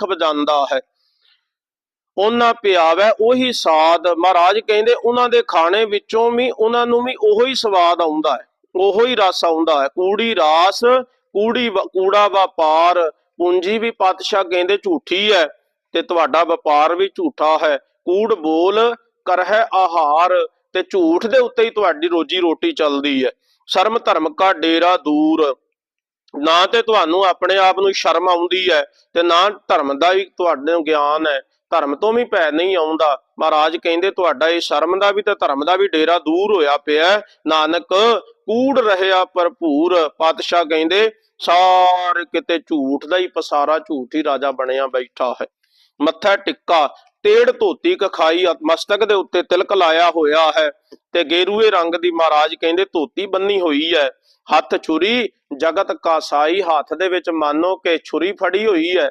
ਖਬ ਜਾਂਦਾ ਹੈ। ਉਹਨਾਂ ਪਿਆਵੇ ਉਹੀ ਸਾਦ ਮਹਾਰਾਜ ਕਹਿੰਦੇ ਉਹਨਾਂ ਦੇ ਖਾਣੇ ਵਿੱਚੋਂ ਵੀ, ਉਹਨਾਂ ਨੂੰ ਵੀ ਉਹੋ ਹੀ ਸਵਾਦ ਆਉਂਦਾ ਹੈ। ਉਹੋ ਹੀ ਰਸ ਆਉਂਦਾ ਹੈ। ਕੂੜੀ ਰਾਸ, ਕੂੜੀ ਕੂੜਾ ਵਪਾਰ, ਪੂੰਜੀ ਵੀ ਪਾਤਸ਼ਾਹ ਕਹਿੰਦੇ ਝੂਠੀ ਹੈ ਤੇ ਤੁਹਾਡਾ ਵਪਾਰ ਵੀ ਝੂਠਾ ਹੈ। ਕੂੜ ਬੋਲ, ਕਰਹਿ ਆਹਾਰ ਤੇ ਝੂਠ ਦੇ ਉੱਤੇ ਹੀ ਤੁਹਾਡੀ ਰੋਜੀ ਰੋਟੀ ਚੱਲਦੀ ਹੈ। ਸ਼ਰਮ ਧਰਮ ਕਾ ਡੇਰਾ ਦੂਰ। ਨਾ ਤੇ ਤੁਹਾਨੂੰ ਆਪਣੇ ਆਪ ਨੂੰ ਸ਼ਰਮ ਆਉਂਦੀ ਹੈ ਤੇ ਨਾ ਧਰਮ ਦਾ ਵੀ ਤੁਹਾਡੇ ਨੂੰ ਗਿਆਨ ਹੈ। ਧਰਮ ਤੋਂ ਵੀ ਪੈ ਨਹੀਂ ਆਉਂਦਾ। ਮਹਾਰਾਜ ਕਹਿੰਦੇ ਤੁਹਾਡਾ ਇਹ ਸ਼ਰਮ ਦਾ ਵੀ ਤੇ ਧਰਮ ਦਾ ਵੀ ਡੇਰਾ ਦੂਰ ਹੋਇਆ ਪਿਆ ਨਾਨਕ ਕੂੜ ਰਹਿਆ ਭਰਪੂਰ। ਪਾਤਸ਼ਾਹ ਕਹਿੰਦੇ, ਸਾਰੇ ਕਿਤੇ ਝੂਠ ਦਾ ਹੀ ਪਸਾਰਾ ਝੂਠ ਹੀ ਰਾਜਾ ਬਣਿਆ ਬੈਠਾ ਹੈ। ਮੱਥਾ ਟਿੱਕਾ ਤੇੜ ਧੋਤੀ ਕਖਾਈ ਮਸਤਕ ਦੇ ਉੱਤੇ ਤਿਲਕ ਲਾਇਆ ਹੋਇਆ ਹੈ ਤੇ ਗੇਰੂਏ ਰੰਗ ਦੀ ਮਹਾਰਾਜ ਕਹਿੰਦੇ ਧੋਤੀ ਬੰਨੀ ਹੋਈ ਹੈ। ਹੱਥ ਛੁਰੀ, ਜਗਤ ਕਾਸਾਈ ਹੱਥ ਦੇ ਵਿੱਚ ਮਾਨੋ ਕਿ ਛੁਰੀ ਫੜੀ ਹੋਈ ਹੈ।